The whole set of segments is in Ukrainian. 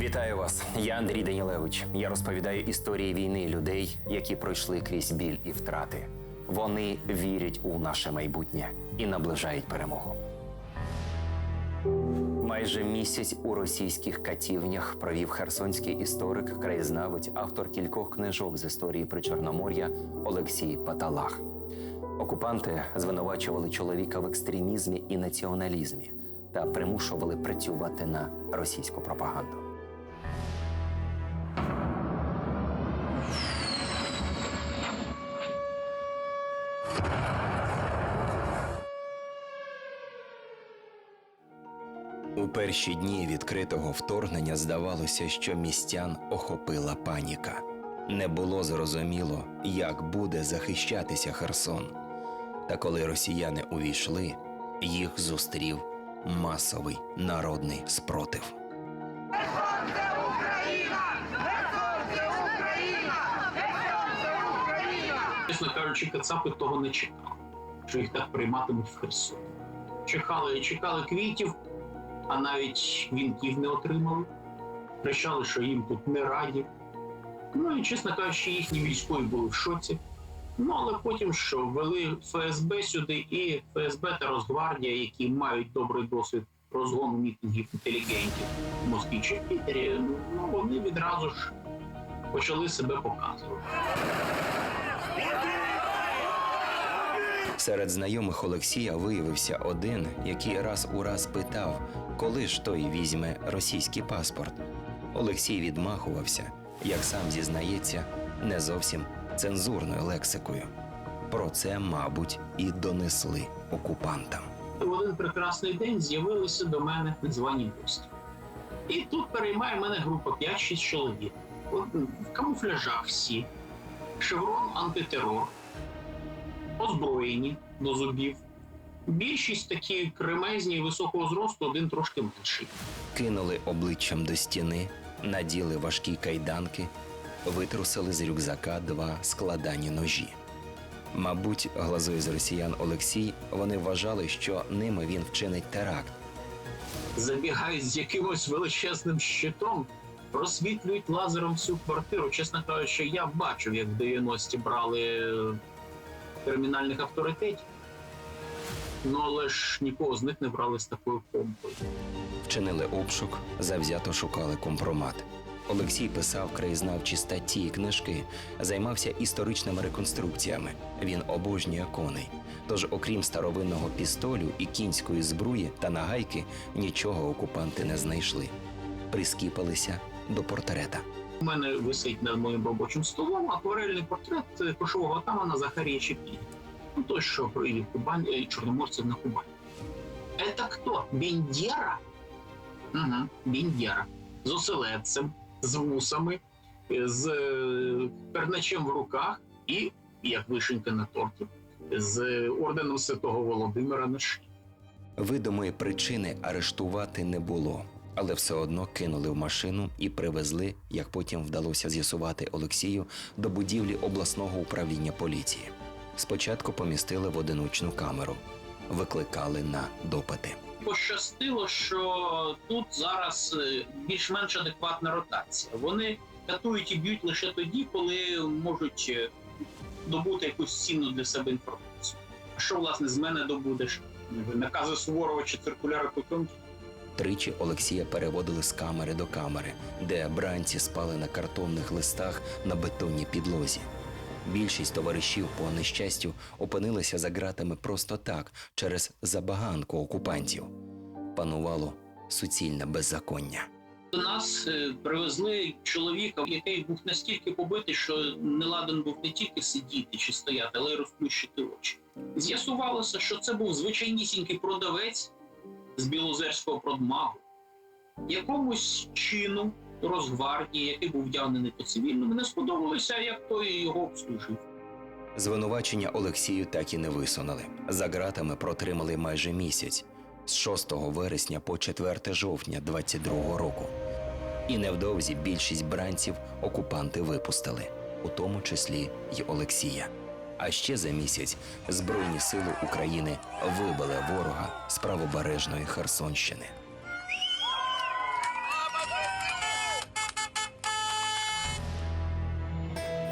Вітаю вас! Я Андрій Данілевич. Я розповідаю історії війни людей, які пройшли крізь біль і втрати. Вони вірять у наше майбутнє і наближають перемогу. Майже місяць у російських катівнях провів херсонський історик, краєзнавець, автор кількох книжок з історії Причорномор'я Олексій Паталах. Окупанти звинувачували чоловіка в екстремізмі і націоналізмі та примушували працювати на російську пропаганду. Перші дні відкритого вторгнення здавалося, що містян охопила паніка. Не було зрозуміло, як буде захищатися Херсон. Та коли росіяни увійшли, їх зустрів масовий народний спротив. Це Україна! Це Україна! Це Україна! Чесно кажучи, кацапи того не чекали, що їх так прийматимуть в Херсоні. Чекали, чекали квітів, а навіть вінків не отримали. Кричали, що їм тут не раді. Ну і чесно кажучи, їхні військові були в шоці. Ну але потім що ввели ФСБ сюди, і ФСБ та Росгвардія, які мають добрий досвід розгону мітингів інтелігентів в Москві чи Пітері, ну вони відразу ж почали себе показувати. Серед знайомих Олексія виявився один, який раз у раз питав, коли ж той візьме російський паспорт. Олексій відмахувався, як сам зізнається, не зовсім цензурною лексикою. Про це, мабуть, і донесли окупантам. в один прекрасний день з'явилися до мене незвані гості. І тут переймає мене група 5-6 чоловік. В камуфляжах всі, шеврон антитерор, озброєні до зубів. Більшість такі кремезні високого зросту, один трошки менший. Кинули обличчям до стіни, наділи важкі кайданки, витрусили з рюкзака два складані ножі. Мабуть, глазує з росіян Олексій, вони вважали, що ними він вчинить теракт. Забігають з якимось величезним щитом, розсвітлюють лазером всю квартиру. Чесно кажучи, я бачив, як в 90-ті брали кримінальних авторитетів. Ну, але ж нікого з них не брали з такою помпою. Вчинили обшук, завзято шукали компромат. Олексій писав краєзнавчі статті і книжки, займався історичними реконструкціями. Він обожнює коней. Тож, окрім старовинного пістолю і кінської збруї та нагайки, нічого окупанти не знайшли. Прискіпалися до портрета. У мене висить над моїм робочим столом акварельний портрет кошового атамана Захарія Чепі. Ну, той, що провів Кубань, е, чорноморців на Кубань. Это хто? Бендера? Угу, Бендера. З оселедцем, з вусами, з е, перначем в руках і, як вишенька на торті, з орденом Святого Володимира на шиї. Видимої причини арештувати не було, але все одно кинули в машину і привезли, як потім вдалося з'ясувати Олексію, до будівлі обласного управління поліції. Спочатку помістили в одиночну камеру, викликали на допити. пощастило, що тут зараз е, більш-менш адекватна ротація. Вони катують і б'ють лише тоді, коли можуть е, добути якусь цінну для себе інформацію. А що власне з мене добудеш? Накази Суворова чи циркуляри Потьомкіна? Тричі Олексія переводили з камери до камери, де бранці спали на картонних листах на бетонній підлозі. Більшість товаришів по нещастю опинилися за ґратами просто так, через забаганку окупантів. Панувало суцільне беззаконня. До нас е, привезли чоловіка, який був настільки побитий, що не ладен був не тільки сидіти чи стояти, але й розплющити очі. З'ясувалося, що це був звичайнісінький продавець з Білозерського продмагу, якомусь чину Росгвардії, який був вдягнений по цивільному, не сподобалося, як той його обслужив. Звинувачення Олексію так і не висунули. За ґратами протримали майже місяць з 6 вересня по 4 жовтня 22 року. І невдовзі більшість бранців окупанти випустили, у тому числі й Олексія. А ще за місяць Збройні сили України вибили ворога з правобережної Херсонщини.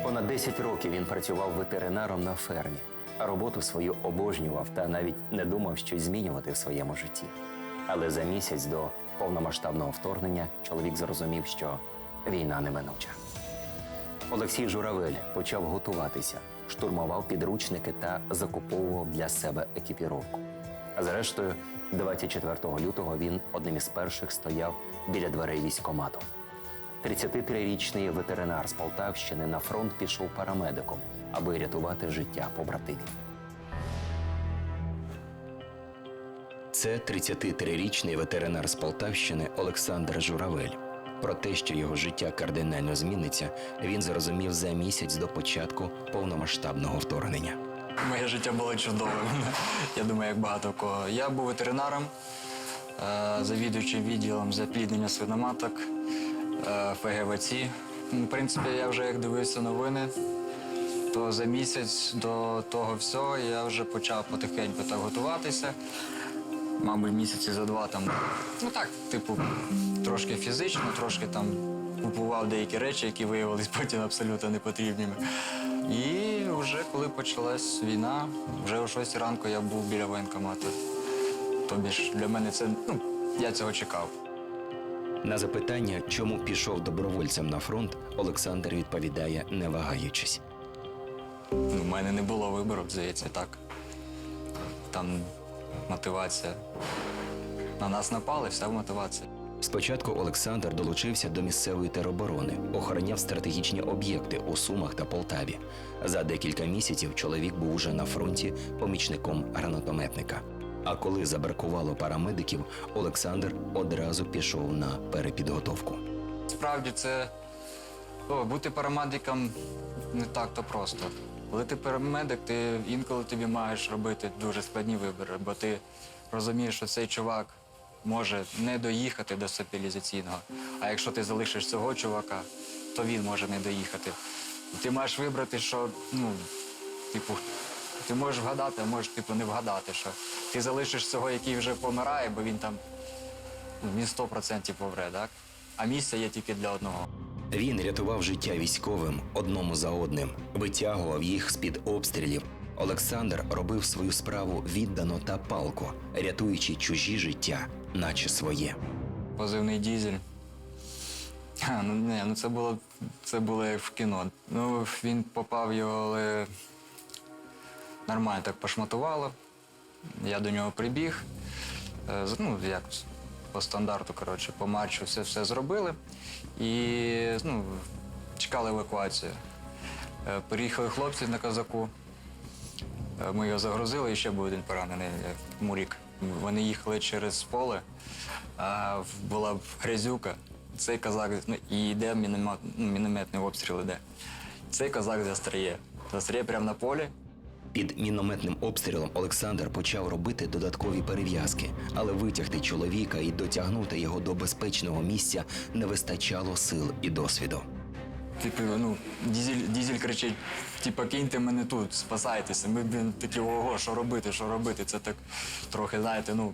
Понад 10 років він працював ветеринаром на фермі, а роботу свою обожнював та навіть не думав щось змінювати в своєму житті. Але за місяць до повномасштабного вторгнення чоловік зрозумів, що війна неминуча. Олексій Журавель почав готуватися, штурмував підручники та закуповував для себе екіпіровку. А зрештою, 24 лютого він одним із перших стояв біля дверей військкомату. 33-річний ветеринар з Полтавщини на фронт пішов парамедиком, аби рятувати життя побратимів. Це 33-річний ветеринар з Полтавщини Олександр Журавель. Про те, що його життя кардинально зміниться, він зрозумів за місяць до початку повномасштабного вторгнення. Моє життя було чудовим. Я думаю, як багато кого. Я був ветеринаром, е, завідуючим відділом запліднення свиноматок е, ФГВЦ. Ну, В принципі, я вже як дивився новини, то за місяць до того всього я вже почав потихеньку так готуватися. Мабуть, місяці за два там. Ну так, типу, трошки фізично, трошки там купував деякі речі, які виявились потім абсолютно непотрібними. І вже коли почалась війна, вже о 6 ранку я був біля воєнкомату. Тобі ж для мене це, ну, я цього чекав. На запитання, чому пішов добровольцем на фронт, Олександр відповідає, не вагаючись. Ну, У мене не було вибору, здається, так. Там мотивація. На нас напали, вся мотивація. Спочатку Олександр долучився до місцевої тероборони, охороняв стратегічні об'єкти у Сумах та Полтаві. За декілька місяців чоловік був уже на фронті помічником гранатометника. А коли забракувало парамедиків, Олександр одразу пішов на перепідготовку. Справді це о, бути парамедиком не так то просто. Коли ти парамедик, ти інколи тобі маєш робити дуже складні вибори, бо ти розумієш, що цей чувак може не доїхати до стабілізаційного. А якщо ти залишиш цього чувака, то він може не доїхати. Ти маєш вибрати, що ну, типу, ти можеш вгадати, а можеш типу не вгадати, що ти залишиш цього, який вже помирає, бо він там ну, він 100% помре, так? А місце є тільки для одного. Він рятував життя військовим одному за одним, витягував їх з-під обстрілів. Олександр робив свою справу віддано та палко, рятуючи чужі життя, наче своє. Позивний дізель. А, ну, ні, ну це було, це було як в кіно. Ну, він попав його, але нормально так пошматувало. Я до нього прибіг. Е, Ну, як по стандарту, коротше, по матчу все, все зробили. І ну, чекали евакуацію. Е, Приїхали хлопці на козаку. Е, Ми його загрузили, і ще був один поранений е, Мурік. Вони їхали через поле, а була грязюка. Цей козак ну, і йде ну, мінометний обстріл іде. Цей козак застряє. Застряє прямо на полі. Під мінометним обстрілом Олександр почав робити додаткові перев'язки, але витягти чоловіка і дотягнути його до безпечного місця не вистачало сил і досвіду. Типу, ну, дізель, дізель кричить: типу, киньте мене тут, спасайтеся. Ми блін, такі, ого, що робити, що робити? Це так трохи, знаєте, ну,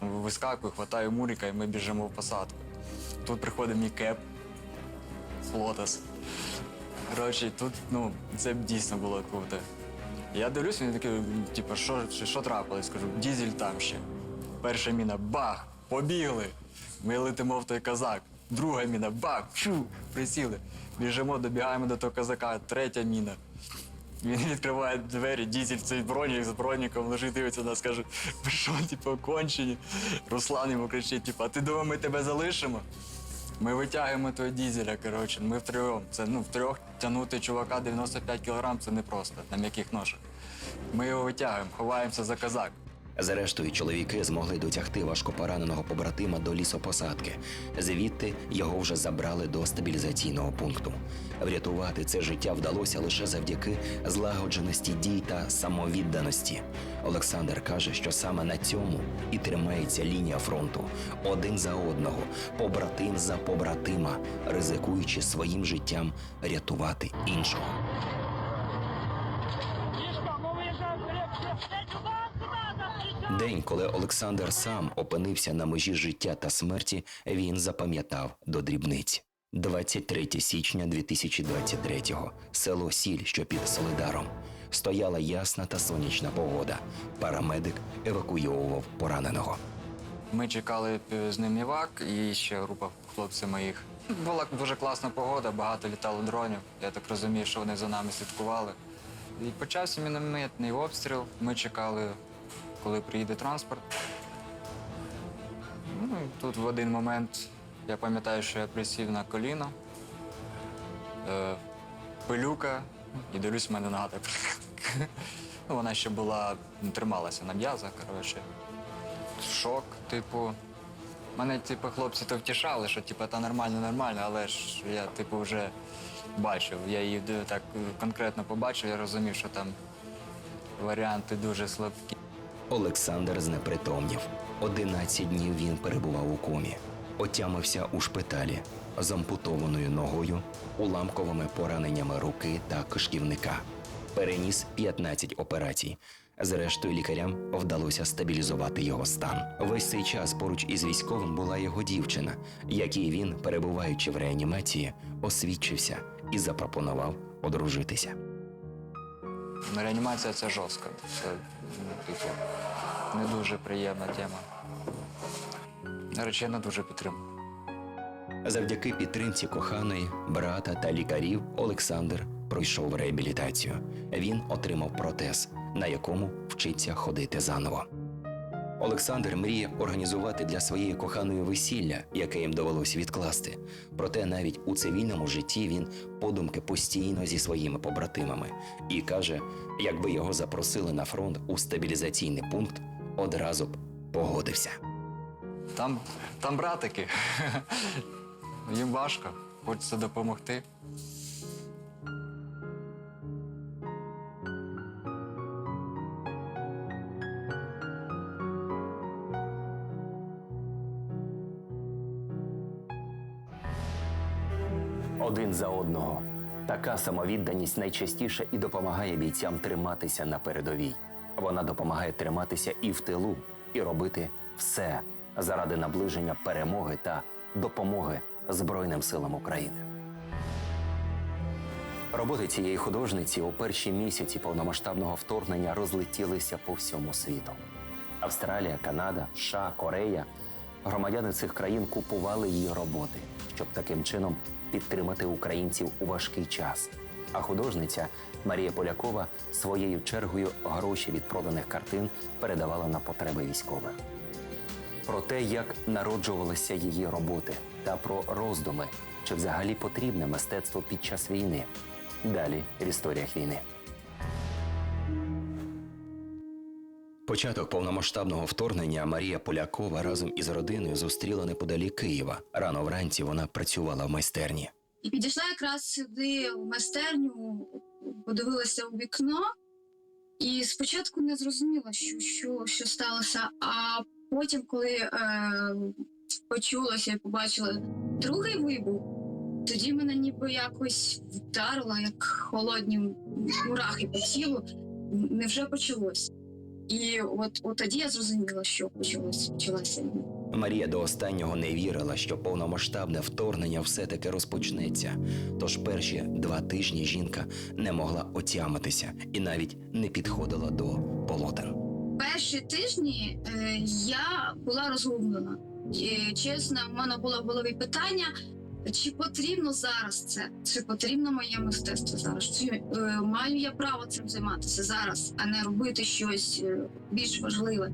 вискакую, хватаю муріка і ми біжимо в посадку. Тут приходить мій кеп, лотос. Коротше, тут, ну, це дійсно було круто. Я дивлюсь, він такий, типу, що, що, трапилось? Кажу, дізель там ще. Перша міна бах! Побігли. Ми летимо в той казак. Друга міна бах! Фу, присіли. Біжимо, добігаємо до того казака. Третя міна. Він відкриває двері, дізель цей бронік з броніком лежить, дивиться на нас, каже, ви що, типу, кончені? Руслан йому кричить, типу, а ти думав, ми тебе залишимо? Ми витягуємо того дізеля, коротше, ми втрьом. Це ну втрьох тягнути чувака 95 кілограм це непросто на м'яких ножах. Ми його витягуємо, ховаємося за казак. Зрештою, чоловіки змогли дотягти важкопораненого побратима до лісопосадки. Звідти його вже забрали до стабілізаційного пункту. Врятувати це життя вдалося лише завдяки злагодженості дій та самовідданості. Олександр каже, що саме на цьому і тримається лінія фронту один за одного, побратим за побратима, ризикуючи своїм життям рятувати іншого. День, коли Олександр сам опинився на межі життя та смерті, він запам'ятав до дрібниць. 23 січня 2023-го. Село Сіль, що під Солидаром. Стояла ясна та сонячна погода. Парамедик евакуйовував пораненого. Ми чекали е, з ним івак і ще група хлопців моїх. Була дуже класна погода, багато літало дронів. Я так розумію, що вони за нами слідкували. І почався мінометний обстріл. Ми чекали, коли приїде транспорт. Ну, тут в один момент я пам'ятаю, що я присів на коліно, е, пилюка, і дивлюсь, в мене нога. Ну, вона ще була, ну, трималася на м'язах, коротше шок, типу. Мене, типу, хлопці то втішали, що типу, та нормально, нормально, але ж я, типу, вже бачив. Я її так е, конкретно побачив, я розумів, що там варіанти дуже слабкі. Олександр знепритомнів. 11 днів він перебував у комі. Отямився у шпиталі з ампутованою ногою, уламковими пораненнями руки та кишківника. Переніс 15 операцій. Зрештою, лікарям вдалося стабілізувати його стан. Весь цей час поруч із військовим була його дівчина, якій він, перебуваючи в реанімації, освідчився і запропонував одружитися. Ну, Реанімація це жорстко. Це, типу, не дуже приємна тема. Наречена дуже підтримую. Завдяки підтримці коханої, брата та лікарів Олександр пройшов реабілітацію. Він отримав протез, на якому вчиться ходити заново. Олександр мріє організувати для своєї коханої весілля, яке їм довелось відкласти. Проте навіть у цивільному житті він подумки постійно зі своїми побратимами і каже, якби його запросили на фронт у стабілізаційний пункт, одразу б погодився. Там, там братики. Їм важко, хочеться допомогти. Один за одного. Така самовідданість найчастіше і допомагає бійцям триматися на передовій. Вона допомагає триматися і в тилу, і робити все заради наближення перемоги та допомоги Збройним силам України. Роботи цієї художниці у перші місяці повномасштабного вторгнення розлетілися по всьому світу. Австралія, Канада, США, Корея громадяни цих країн купували її роботи, щоб таким чином підтримати українців у важкий час. А художниця Марія Полякова своєю чергою гроші від проданих картин передавала на потреби військових. Про те, як народжувалися її роботи, та про роздуми, чи взагалі потрібне мистецтво під час війни. Далі в історіях війни. Початок повномасштабного вторгнення Марія Полякова разом із родиною зустріла неподалік Києва. Рано вранці вона працювала в майстерні. І підійшла якраз сюди в майстерню, подивилася у вікно, і спочатку не зрозуміла, що, що, що сталося. А потім, коли е, почулося і побачила другий вибух, тоді мене ніби якось вдарило, як холодні мурахи по тілу. Невже почалось? І от, от тоді я зрозуміла, що почалось, почалася війна. Марія до останнього не вірила, що повномасштабне вторгнення все-таки розпочнеться. Тож перші два тижні жінка не могла отямитися і навіть не підходила до полотен. перші тижні е, я була розгублена. І, чесно, в мене було в голові питання, чи потрібно зараз це, чи потрібно моє мистецтво зараз, чи е, маю я право цим займатися зараз, а не робити щось е, більш важливе.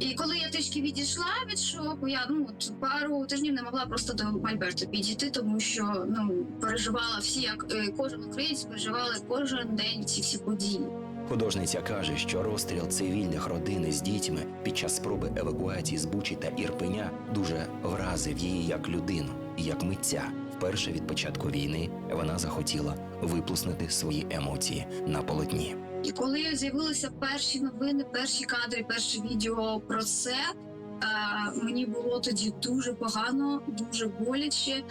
І коли я трішки відійшла від шоку, я ну пару тижнів не могла просто до Мольберту підійти, тому що ну переживала всі, як е, кожен українець переживали кожен день ці всі події. Художниця каже, що розстріл цивільних родин з дітьми під час спроби евакуації з Бучі та Ірпеня дуже вразив її як людину і як митця. Вперше від початку війни вона захотіла виплеснути свої емоції на полотні. І коли з'явилися перші новини, перші кадри, перше відео про це, е, мені було тоді дуже погано, дуже боляче.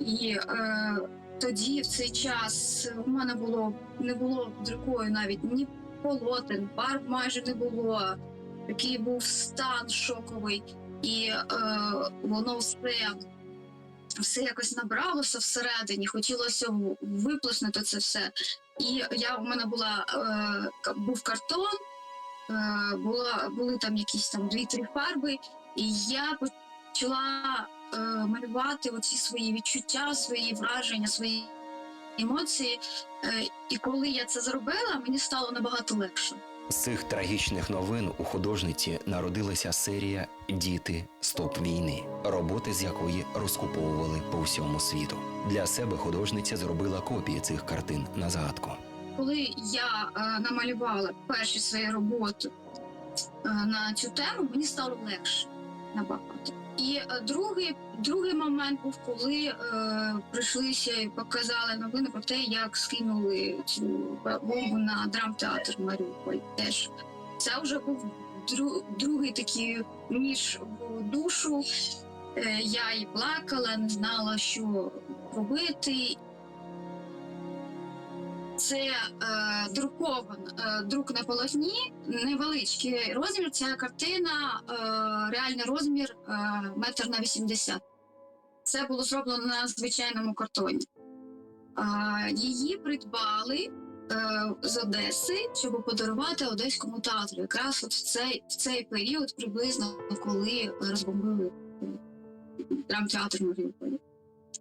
І е, тоді, в цей час, у мене було не було з рукою навіть ні полотен, пар майже не було. Такий був стан шоковий, і е, воно все все якось набралося всередині, хотілося виплеснути це все. І я у мене була е, був картон, е, була були там якісь там дві-три фарби, і я почала малювати оці свої відчуття, свої враження, свої емоції. Е, і коли я це зробила, мені стало набагато легше. З цих трагічних новин у художниці народилася серія Діти Стоп війни, роботи з якої розкуповували по всьому світу. Для себе художниця зробила копії цих картин на згадку. коли я е, намалювала перші свої роботи е, на цю тему, мені стало легше набагато. І е, другий, другий момент був, коли е, прийшлися і показали новини про те, як скинули цю бомбу на драмтеатр Маріуполь. Теж це вже був дру, другий такий ніж в душу. Е, я і плакала, не знала, що робити. Це е, друкован е, друк на полотні, невеличкий розмір. Ця картина, е, реальний розмір е, метр на 80. Це було зроблено на звичайному картоні. Е, її придбали е, з Одеси, щоб подарувати Одеському театру. Якраз от в цей, в цей період, приблизно коли розбомбили е, драмтеатр Маріуполі.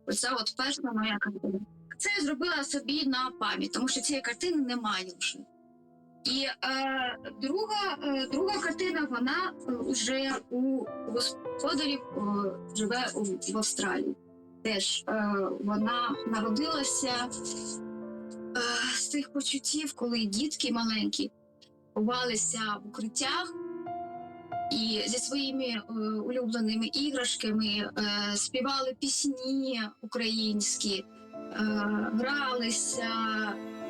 Оце от перша моя картина це я зробила собі на пам'ять, тому що цієї картини немає вже. І е, друга, е, друга картина, вона е, вже у господарів е, живе у, в Австралії. Теж е, вона народилася е, з тих почуттів, коли дітки маленькі ховалися в укриттях і зі своїми е, улюбленими іграшками е, співали пісні українські е, гралися.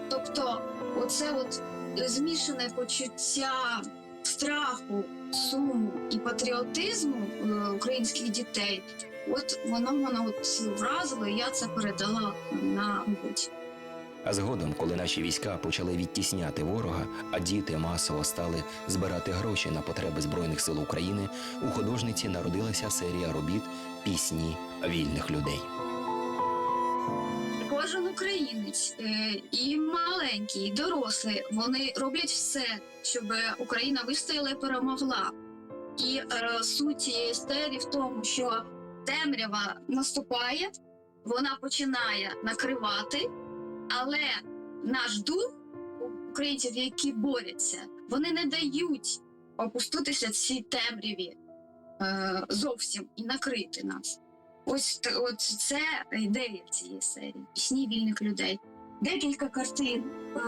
Тобто, оце от змішане почуття страху, суму і патріотизму е, українських дітей. От воно мене от вразило, і я це передала на роботі. А згодом, коли наші війська почали відтісняти ворога, а діти масово стали збирати гроші на потреби Збройних сил України, у художниці народилася серія робіт Пісні вільних людей. Кожен українець, е, і маленький, і дорослий, вони роблять все, щоб Україна вистояла і перемогла. І е, суть цієї історії в тому, що темрява наступає, вона починає накривати, але наш дух українців, які борються, вони не дають опуститися цій темряві е, зовсім і накрити нас. Ось от це ідея цієї серії пісні вільних людей. Декілька картин е,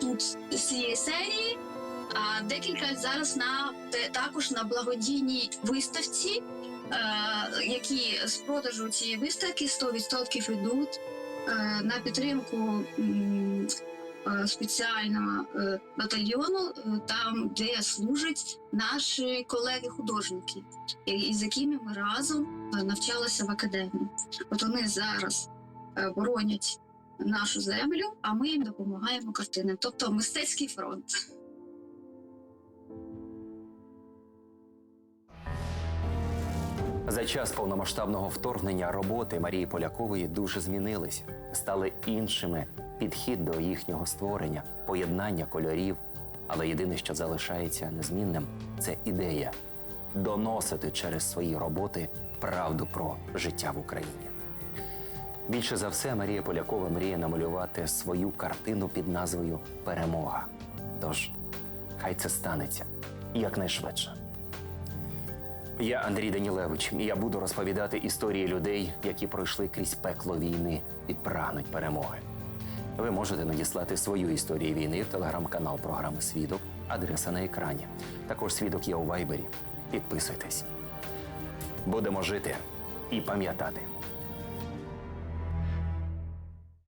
тут з цієї серії, а декілька зараз на також на благодійній виставці, е, які з продажу цієї виставки 100% йдуть е, на підтримку е, спеціального е, батальйону, е, там де служать наші колеги-художники, і- з якими ми разом е, навчалася в академії. От вони зараз боронять нашу землю, а ми їм допомагаємо картинам. Тобто мистецький фронт. За час повномасштабного вторгнення роботи Марії Полякової дуже змінилися, стали іншими підхід до їхнього створення, поєднання кольорів. Але єдине, що залишається незмінним, це ідея доносити через свої роботи правду про життя в Україні. Більше за все, Марія Полякова мріє намалювати свою картину під назвою Перемога. Тож, хай це станеться якнайшвидше. Я Андрій Данілевич, і я буду розповідати історії людей, які пройшли крізь пекло війни і прагнуть перемоги. Ви можете надіслати свою історію війни в телеграм-канал програми Свідок, адреса на екрані. Також свідок є у Вайбері. Підписуйтесь. Будемо жити і пам'ятати.